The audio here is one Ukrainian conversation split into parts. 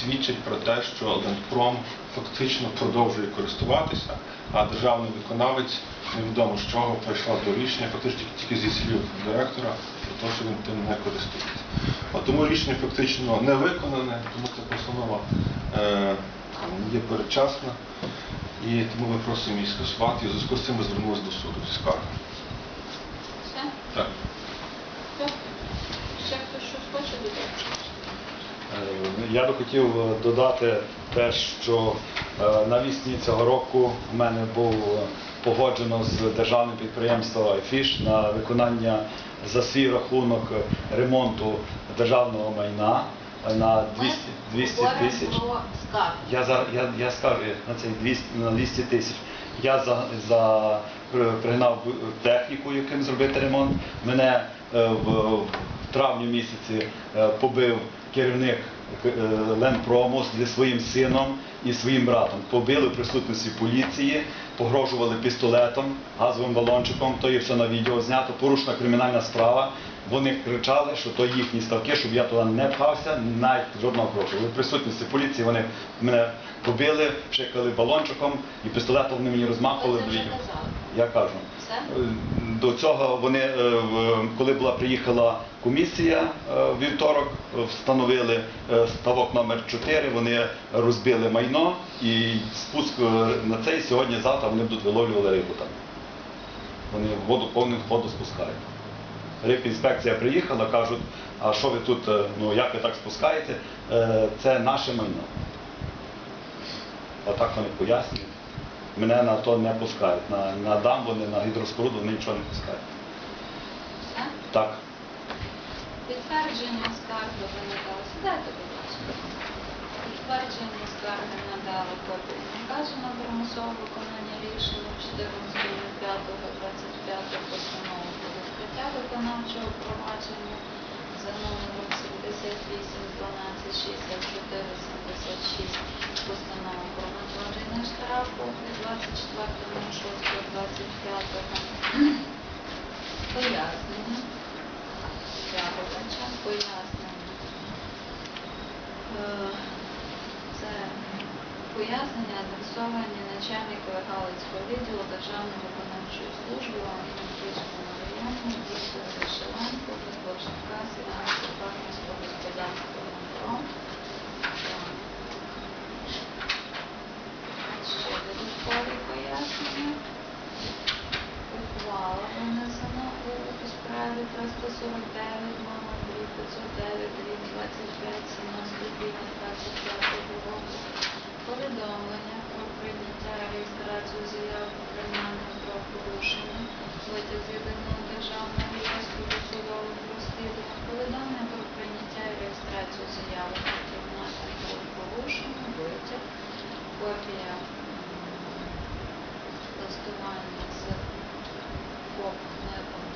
Свідчить про те, що Лендпром фактично продовжує користуватися, а державний виконавець невідомо з чого прийшла до рішення, фактично тільки зі слів директора, про те, що він тим не користується. От тому рішення фактично не виконане, тому ця постанова е, є передчасна, і тому ми просимо її скасувати. І в зв'язку з цим ми звернулися до суду зі скаргою. Все? Так. Так. Ще хтось щось хоче додати? Е, Я би хотів е, додати те, що е, навісні цього року в мене був е, погоджено з державним підприємством «Айфіш» на виконання за свій рахунок ремонту державного майна на 200, 200 тисяч. Я за я, я скажу на цей 200, на 200 тисяч. Я за, за при- пригнав техніку, яким зробити ремонт. Мене в травні місяці е, побив керівник е, Ленпрому зі своїм сином і своїм братом. Побили в присутності поліції, погрожували пістолетом, газовим балончиком. То є все на відео знято. Порушена кримінальна справа. Вони кричали, що то їхні ставки, щоб я туди не пхався, навіть жодного кроку. В присутності поліції вони мене побили, пшикали балончиком і пістолетом вони мені розмахували. Я кажу. Е, До цього вони, е, коли була приїхала комісія е, в вівторок, е, встановили е, ставок номер 4 вони розбили майно і спуск е, на цей сьогодні-завтра вони будуть виловлювали рибу там. Вони воду повну воду спускають. Рибінспекція приїхала, кажуть, а що ви тут, е, ну як ви так спускаєте? Е, Це наше майно. Отак вони пояснюють. Мене на то не пускають. На, на дам вони, на гідроспоруду вони нічого не пускають. Все? Так. Підтвердження скарги ви надали. Сідайте, будь ласка. Підтвердження скарги надали копію наказу на примусове виконання рішення 14.05.25 постанови про відкриття виконавчого провадження за номером 78 12 64 76 постанови про накладення штрафу від 24.06.25 пояснення. Стягувача, пояснення. Е, Це пояснення адресовані начальникові Галицького відділу Державної виконавчої служби в Івано-Франківському районі Віктору Вишиванко, Боржака, Сільського партнерського 149, мама 3, 509, 3, 25, 17, 15, 25 року. Повідомлення про прийняття реєстрацію заяв про кримінальне правопорушення, витяг з єдиного державного реєстру досудових розслідувань, повідомлення про прийняття і реєстрацію заяви про кримінальне правопорушення, витяг, копія листування з ФОП на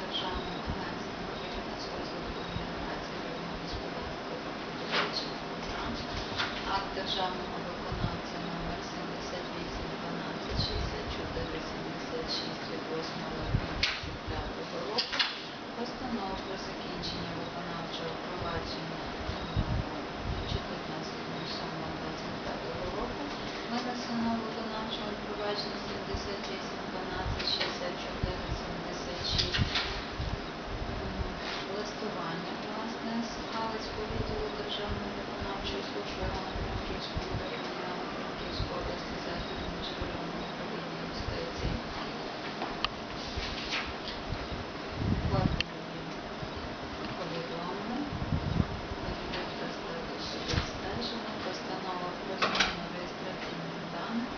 акт державного виконавця номер 78 12 64 76 від 8 липня 2025 року, постанова про закінчення виконавчого провадження номер 14.07.25 року, винесено виконавчого провадження 78 12 64 76 листування власне з Галицького відділу Державної виконавчої служби Івано-Франківського району Івано-Франківської області Західного міжрайонного управління юстиції. Копії повідомлень, перевірка статусу відстеження, постанова про зміну реєстраційних даних.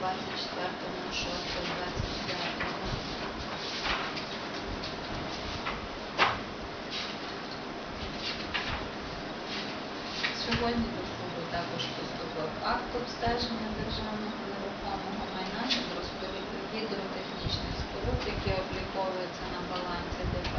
24.06.25 Сьогодні до суду також поступив акт обстеження державного нерухомого майна з розповідно гідротехнічних споруд, які обліковуються на балансі ДП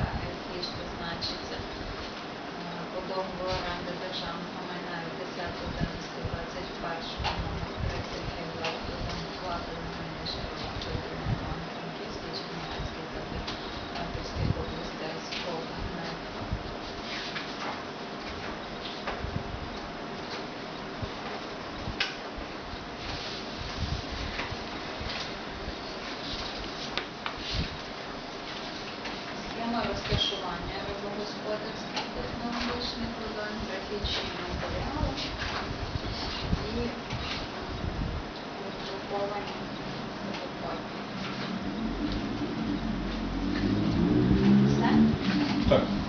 Так.